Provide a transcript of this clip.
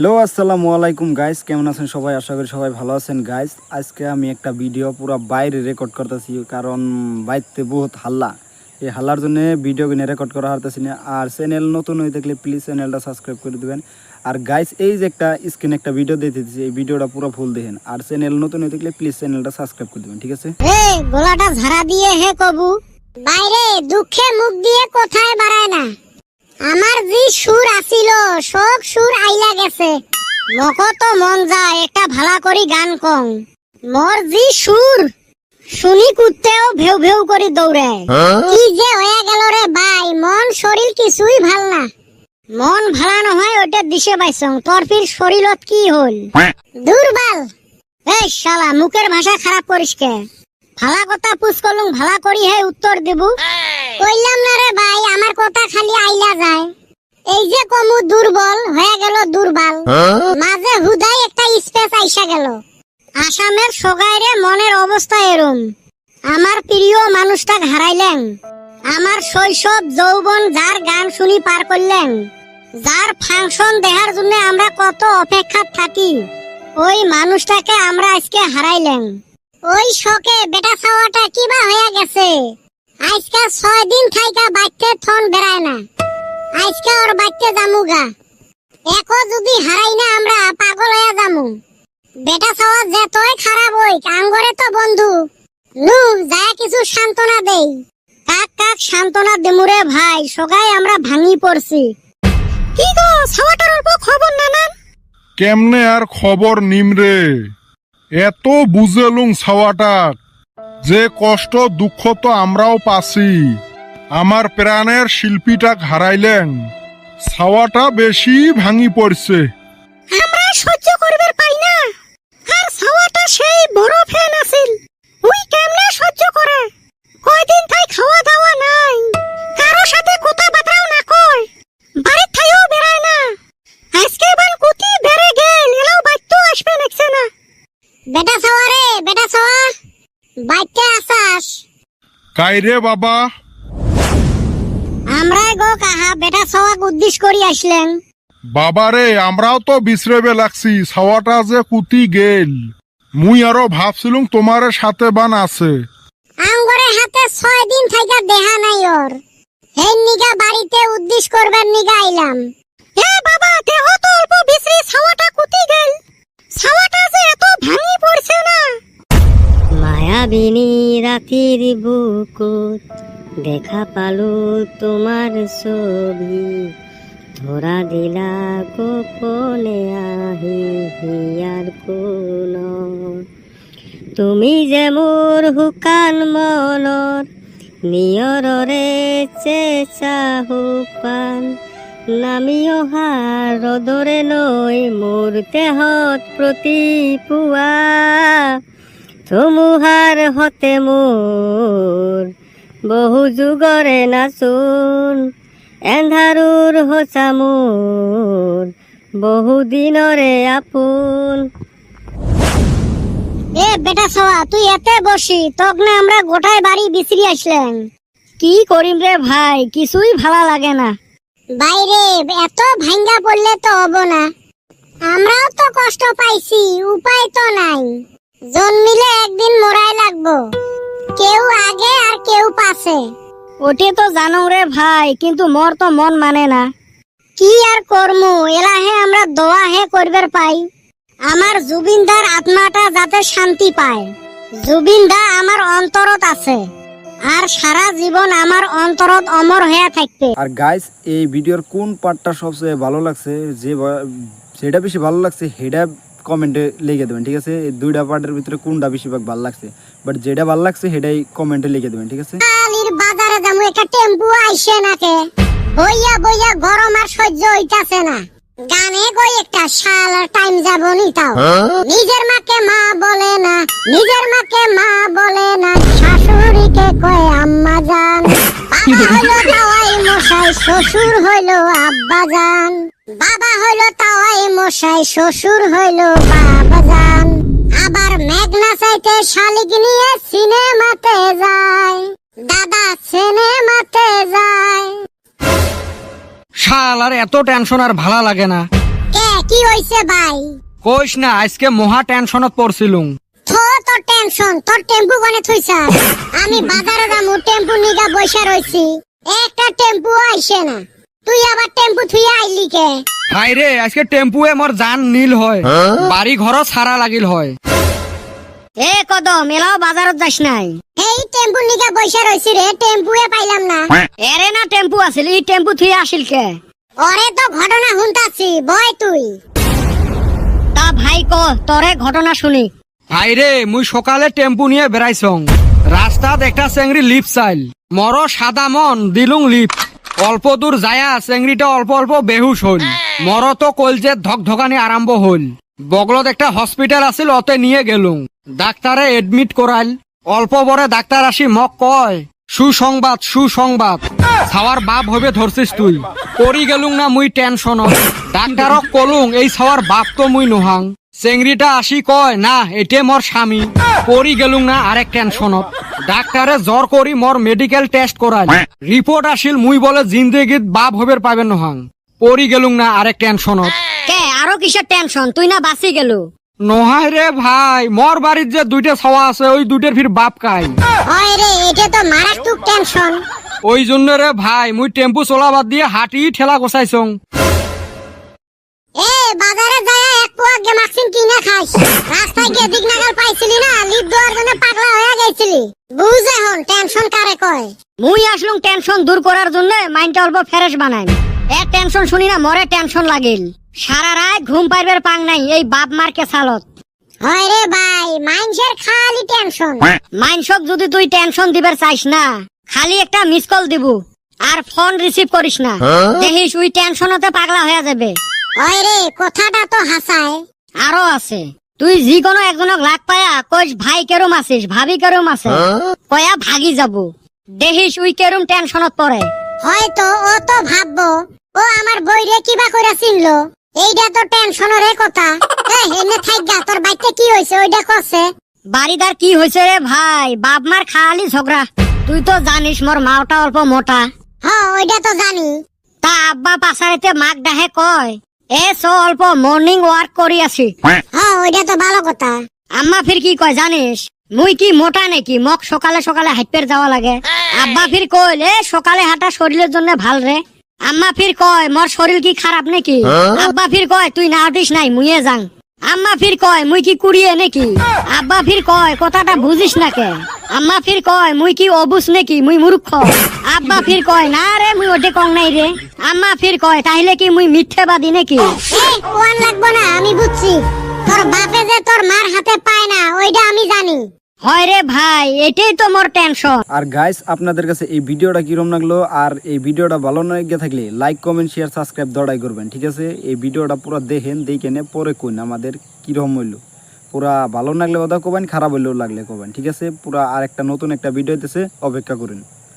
Hello, আসসালামু আলাইকুম guys কেমন আছেন সবাই? আশা করি সবাই ভালো আছেন গাইস আজকে আমি একটা ভিডিও পুরো বাইরে রেকর্ড করতেছি, কারণ বাইরে বহুত হাল্লা। এই হাল্লার জন্য ভিডিও কিনে রেকর্ড করা হারতেছি না। আর চ্যানেল নতুন হয়ে থাকলে প্লিজ চ্যানেলটা সাবস্ক্রাইব করে দিবেন। আর গাইস এই যে একটা স্ক্রিনে একটা ভিডিও দিয়ে দিতেছি, এই ভিডিওটা পুরো ফুল দেখেন। আর চ্যানেল নতুন হয়ে থাকলে প্লিজ চ্যানেলটা সাবস্ক্রাইব করে দিবেন, ঠিক আছে? হে ঝাড়া দিয়ে হে কবু। বাইরে দুঃখে মুখ দিয়ে কোথায় বাড়ায় না। আমার যে সুর আসিল সব সুর আইলা গেছে। মক তো মন যায় একটা ভালা করি গান কং মোর যে সুর শুনি কুত্তেও ভেউ ভেউ করে দৌড়ে কি যে হয়ে গেল রে ভাই মন শরীর কিছুই ভালো না। মন ভালা নহয় ওটা দিশে পাইছং। তোর ফির শরীরত কি হল? দুর্বল এই শালা মুখের ভাষা খারাপ করিস কে? ভালা কথা পুষ করলুম ভালা করি হে উত্তর দেব। কইলাম না রে ভাই আমার কথা খালি আইলা যায়। এই যে কমু দুর্বল হয়ে গেল দুর্বল। মাঝে হুদাই একটা স্পেস আইসা গেল। আসামের সগাইরে মনের অবস্থা এরম। আমার প্রিয় মানুষটা হারাইলেন। আমার শৈশব যৌবন যার গান শুনি পার করলেন। যার ফাংশন দেখার জন্য আমরা কত অপেক্ষা থাকি। ওই মানুষটাকে আমরা আজকে হারাইলেন। ওই শোকে বেটা ছাওয়াটা কিবা হয়ে গেছে। আজকে ছয় দিন থাইকা বাইতে থন বেড়ায় না। আজকে ওর বাইতে জামুগা। একো যদি হারাই না, আমরা পাগল হয়ে জামু বেটা ছাওয়া যেতই খারাপ হই আঙ্গরে তো বন্ধু। নু যায় কিছু সান্ত্বনা দেই। কাক কাক সান্ত্বনা দেমুরে ভাই, সগাই আমরা ভাঙি পড়ছি। কি গো ছাওয়াটার অল্প খবর নানান কেমনে আর খবর নিমরে এত বুঝেলুং ছাওয়াটাক যে কষ্ট, দুঃখ তো আমরাও পাছি আমার প্রাণের শিল্পীটাক হারাইলেন। ছাওয়াটা বেশি ভাঙি পড়ছে। আমরা সহ্য করবার পাই না। আর ছাওয়াটা সেই বড় ফ্যান আছিল। ওই কেমনে কাইরে বাবা? আমরাই গো কাহা বেটা ছাওয়াক উদ্দেশ্য করি আসলেন। বাবারে আমরাও তো বিশ্রেবে লাগছি ছাওয়াটা যে কুতি গেল। মুই আরও ভাবছিলুম তোমার সাথে বান আছে। আঙ্গরে হাতে ছয় দিন থাইকা দেহা নাই ওর। এই নিগা বাড়িতে উদ্দেশ্য করবার নিগা আইলাম। হে বাবা দেহ তো অল্প বিশ্রী কুতি গেল। ছাওয়াটা যে এত ভাঙি পড়ছে না। মায়াবিনী রাতির বুকুত দেখা পালো তোমার ছবি। ধরা দিলা গোপনে আহি হিয়ার কোন। তুমি যে মোৰ শুকান মনৰ নিয়ৰৰে চেঁচা শুকান নামি অহা ৰ'দৰে নৈ মোৰ দেহত প্ৰতিপুৱা ধুমুহাৰ হতে মোৰ বহু যুগৰে নাচোন এন্ধাৰুৰ সঁচা মোৰ বহু দিনৰে আপোন। এ বেটা সওয়া তুই এতে বসি তক না আমরা গোটায় বাড়ি বিসরি আসলেন কি করিম রে ভাই কিছুই ভালো লাগে না। বাইরে এত ভাঙ্গা পড়লে তো হব না। আমরাও তো কষ্ট পাইছি উপায় তো নাই। জন্মিলে একদিন মরাই লাগবো। কেউ আগে আর কেউ পাশে ওটে তো জানো রে ভাই কিন্তু মোর তো মন মানে না। কি আর করমু এলাহে আমরা দোয়া হে করবার পাই। আমার জুবিনদার আত্মাটা যাতে শান্তি পায়। জুবিনদা আমার অন্তরত আছে। আর সারা জীবন আমার অন্তরত অমর হয়ে থাকবে। আর গাইস এই ভিডিওর কোন পার্টটা সবচেয়ে ভালো লাগছে যে যেটা বেশি ভালো লাগছে সেটা কমেন্টে লিখে দেবেন ঠিক আছে? এই দুইটা পার্টের ভিতরে কোনটা বেশিরভাগ ভালো লাগছে? বাট যেটা ভালো লাগছে সেটাই কমেন্টে লিখে দেবেন ঠিক আছে? বাজারে যাব একটা টেম্পু আইসে নাকে বইয়া বইয়া গরম আর সহ্য হইতাছে না। গানে কই একটা শাল টাইম যাব নি তাও নিজের মাকে মা বলে না নিজের মাকে মা বলে না শাশুড়িকে কয় আম্মা জান। বাবা হইল তাওয়াই মশাই শ্বশুর হইল আব্বা জান। বাবা হইল তাওয়াই মশাই শ্বশুর হইল বাবাজান আবার মেঘনা চাইতে শালিক নিয়ে সিনেমাতে যায়। দাদা সিনেমাতে যায়। শাল আর এত টেনশন আর ভালা লাগে না। কে কি হইছে ভাই? কইস না আজকে মহা টেনশনত পড়ছিলুম। থো তোর টেনশন তোর টেম্পু কোনে থইছা? আমি বাজারে যামু টেম্পু নিগা বইসা রইছি। একটা টেম্পু আইছে না। তুই আবার টেম্পু থুইয়া আইলি কে? ভাই রে আজকে টেম্পুয়ে মোর জান নীল হয়। বাড়ি ঘর সারা লাগিল হয়। এ কদম এলাও বাজারত যাস নাই। এই টেম্পু বইসা রইছি রে টেম্পুয়ে পাইলাম না। এরে না টেম্পু আছিল ই টেম্পু থুই আসিল কে? ওরে তো ঘটনা হুনতাছি বয় তুই। তা ভাই ক তরে ঘটনা শুনি। ভাই রে মুই সকালে টেম্পু নিয়ে বেড়াইছং। রাস্তাত একটা চেংড়ি লিপ চাইল। মর সাদা মন দিলুং লিপ। অল্প দূর যায়া চেংড়িটা অল্প অল্প বেহুশ হল। মর তো কলজে ধক ধকানি আরম্ভ হল। বগলত একটা হসপিটাল আছিল, অতে নিয়ে গেলুম ডাক্তারে এডমিট করাইল অল্প বরে ডাক্তার আসি মক কয়, সুসংবাদ সুসংবাদ। ছাওয়ার বাপ হবে ধরছিস তুই। করি গেলুম না মুই টেনশনত ডাক্তারক কলুং, এই ছাওয়ার বাপ তো মুই নোহাং। চেংড়িটা আসি কয় না এটে মোর স্বামী। পরি গেলুম না আরেক টেনশনত। ডাক্তারে জ্বর করি মোর মেডিকেল টেস্ট করাই। রিপোর্ট আসিল মুই বলে জিন্দেগিত বাপ হবের পাবেন নহাং পরি গেলুম না আরেক টেনশনত। কে আরও কিসের টেনশন? তুই না বাঁচি গেলু। নহাই রে ভাই মোর বাড়ির যে দুইটা ছাওয়া আছে ওই দুইটার ফির বাপ কাই? হয় রে এটা তো মারাত্মক টেনশন। ওই জন্য রে ভাই মুই টেম্পু চলাবাদ দিয়ে হাঁটি ঠেলা গোছাইছং। এ বাজারে যায় এক পোয়া গেমাক্সিন খাইস। রাস্তায় গিয়ে দিক নাগাল পাইছিলি না লিপ দেওয়ার জন্য পাগলা হয়ে গেছিলি। বুঝ এখন টেনশন কারে কয়? মুই আসলুম টেনশন দূর করার জন্য মাইন্ডটা অল্প ফ্রেশ বানাই। এ টেনশন শুনি না মরে টেনশন লাগিল। সারা রাত ঘুম পাইবার পাং নাই এই বাপ মারকে সালত হয় রে ভাই মাইন্সের খালি টেনশন মাইনসক যদি তুই টেনশন দিবার চাইস না খালি একটা মিস কল দিব। আর ফোন রিসিভ করিস না। দেখিস ওই টেনশনতে পাগলা হয়ে যাবে। হয় রে কথাটা তো হাসায়। আরও আছে। তুই যি কোনো একজনক লাগ পায়া কইস ভাই কেরম আছিস? ভাবি কেরম আছে? কয়া ভাগি যাব। দেখিস উই কেরম টেনশনত পড়ে। হয়তো ও তো ভাববো ও আমার বইরে কিবা করে চিনলো। এইটা তো টেনশনের কথা। এ এনে থাক গা তোর বাইতে কি হয়েছে ওইটা কছে? বাড়িদার কি হয়েছে রে ভাই? বাপ মার খালি ঝগড়া। তুই তো জানিস মোর মাওটা অল্প মোটা। হ ওইটা তো জানি। তা আব্বা পাশারেতে মাক ডাহে কয় এ সো অল্প মর্নিং ওয়ার্ক করি আছি। হ্যাঁ ওইটা তো ভালো কথা। আম্মা ফির কি কয় জানিস? মুই কি মোটা নাকি? মক সকালে সকালে হাইপের যাওয়া লাগে। আব্বা ফির কইল এ সকালে হাঁটা শরীরের জন্য ভালো রে আম্মা ফির কয় মোর শরীর কি খারাপ নাকি? আব্বা ফির কয় তুই না উঠিস নাই মুইয়ে যাং। আম্মা ফির কয়, মুই কি কুড়িয়ে নাকি? আব্বা ফির কয়, কথাটা বুঝিস না কে? আম্মা ফির কয়, মুই কি অবুস নাকি? মুই মূর্খ। আব্বা ফির কয়, না রে, মুই ওটে কং নাই রে। আম্মা ফির কয়, তাইলে কি মুই মিথ্যেবাদী নাকি? ওয়ান লাগবো না, আমি বুঝছি। তোর বাপে যে তোর মার হাতে পায় না, ওইটা আমি জানি। এই ভিডিওটা ভালো না থাকলে লাইক সাবস্ক্রাইব করবেন, ঠিক আছে? এই ভিডিওটা দেখেন পরে আমাদের হইল। পুরা ভালো লাগলে কবেন খারাপ হইলেও লাগলে কবেন ঠিক আছে? পুরা আর একটা নতুন একটা ভিডিও দিতেছে অপেক্ষা করুন।